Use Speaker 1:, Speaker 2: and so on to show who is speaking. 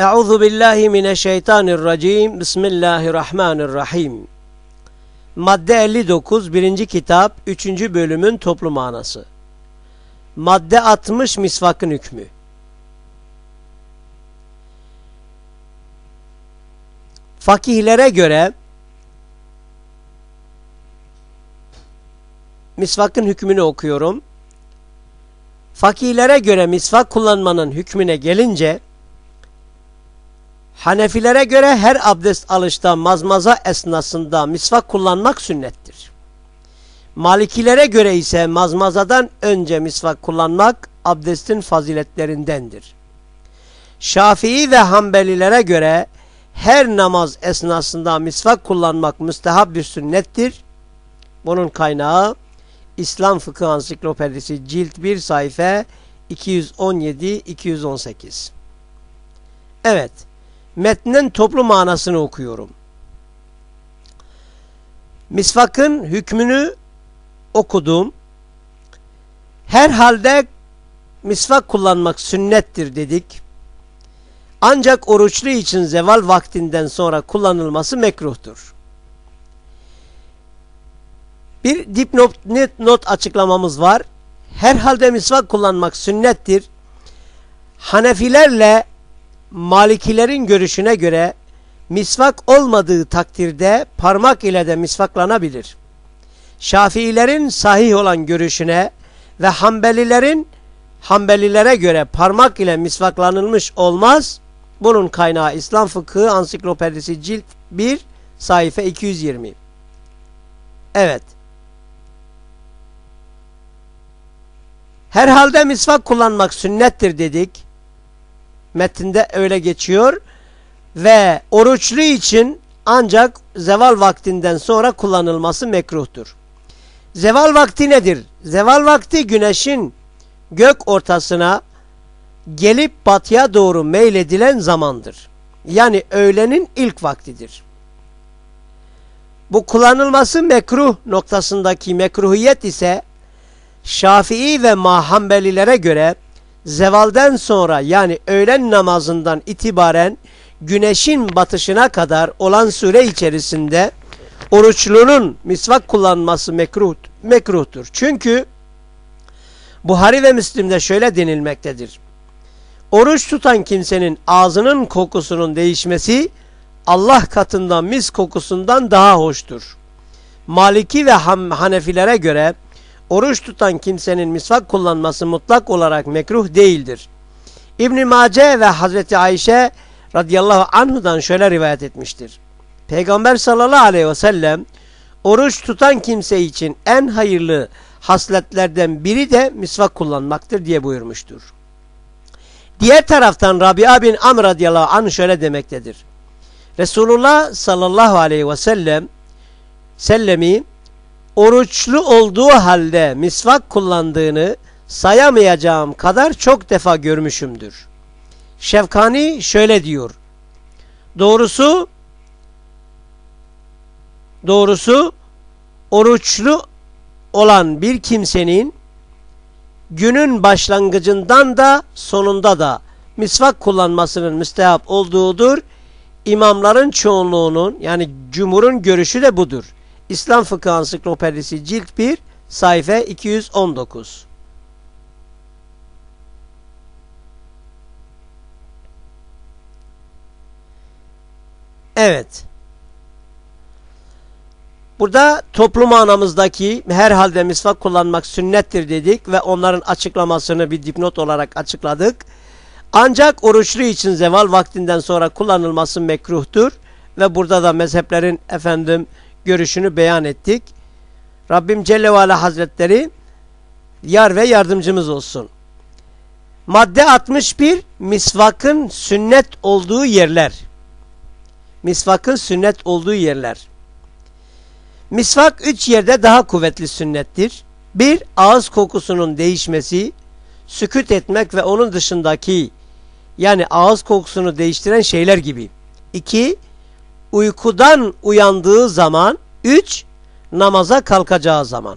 Speaker 1: Euzu billahi mineşşeytanirracim. Bismillahirrahmanirrahim. Madde 59 1. kitap 3. bölümün toplu manası. Madde 60 misvakın hükmü. Fakihlere göre misvakın hükmünü okuyorum. Fakihlere göre misvak kullanmanın hükmüne gelince Hanefilere göre her abdest alışta mazmaza esnasında misvak kullanmak sünnettir. Malikilere göre ise mazmazadan önce misvak kullanmak abdestin faziletlerindendir. Şafii ve Hanbelilere göre her namaz esnasında misvak kullanmak müstehab bir sünnettir. Bunun kaynağı İslam Fıkıh Ansiklopedisi cilt 1 sayfa 217-218. Evet metnin toplu manasını okuyorum. Misvakın hükmünü okudum. Herhalde misvak kullanmak sünnettir dedik. Ancak oruçlu için zeval vaktinden sonra kullanılması mekruhtur. Bir dipnot not açıklamamız var. Herhalde misvak kullanmak sünnettir. Hanefilerle Malikilerin görüşüne göre misvak olmadığı takdirde parmak ile de misvaklanabilir. Şafiilerin sahih olan görüşüne ve Hanbelilerin Hanbelilere göre parmak ile misvaklanılmış olmaz. Bunun kaynağı İslam Fıkıh Ansiklopedisi cilt 1 sayfa 220. Evet. Herhalde misvak kullanmak sünnettir dedik metinde öyle geçiyor ve oruçlu için ancak zeval vaktinden sonra kullanılması mekruhtur. Zeval vakti nedir? Zeval vakti güneşin gök ortasına gelip batıya doğru meyledilen zamandır. Yani öğlenin ilk vaktidir. Bu kullanılması mekruh noktasındaki mekruhiyet ise Şafii ve Mahambelilere göre zevalden sonra yani öğlen namazından itibaren güneşin batışına kadar olan süre içerisinde oruçlunun misvak kullanması mekruh, mekruhtur. Çünkü Buhari ve Müslim'de şöyle denilmektedir. Oruç tutan kimsenin ağzının kokusunun değişmesi Allah katında mis kokusundan daha hoştur. Maliki ve Hanefilere göre oruç tutan kimsenin misvak kullanması mutlak olarak mekruh değildir. İbn Mace ve Hazreti Ayşe radıyallahu anhudan şöyle rivayet etmiştir. Peygamber sallallahu aleyhi ve sellem oruç tutan kimse için en hayırlı hasletlerden biri de misvak kullanmaktır diye buyurmuştur. Diğer taraftan Rabia bin Amr radıyallahu anh şöyle demektedir. Resulullah sallallahu aleyhi ve sellem sellemi oruçlu olduğu halde misvak kullandığını sayamayacağım kadar çok defa görmüşümdür. Şefkani şöyle diyor. Doğrusu doğrusu oruçlu olan bir kimsenin günün başlangıcından da sonunda da misvak kullanmasının müstehap olduğudur. İmamların çoğunluğunun yani cumhurun görüşü de budur. İslam Fıkıh Ansiklopedisi cilt 1 sayfa 219. Evet. Burada toplum anamızdaki herhalde misvak kullanmak sünnettir dedik ve onların açıklamasını bir dipnot olarak açıkladık. Ancak oruçlu için zeval vaktinden sonra kullanılması mekruhtur ve burada da mezheplerin efendim görüşünü beyan ettik. Rabbim Celle ve Hazretleri yar ve yardımcımız olsun. Madde 61 misvakın sünnet olduğu yerler. Misvakın sünnet olduğu yerler. Misvak üç yerde daha kuvvetli sünnettir. Bir, ağız kokusunun değişmesi, süküt etmek ve onun dışındaki yani ağız kokusunu değiştiren şeyler gibi. İki, uykudan uyandığı zaman 3 namaza kalkacağı zaman.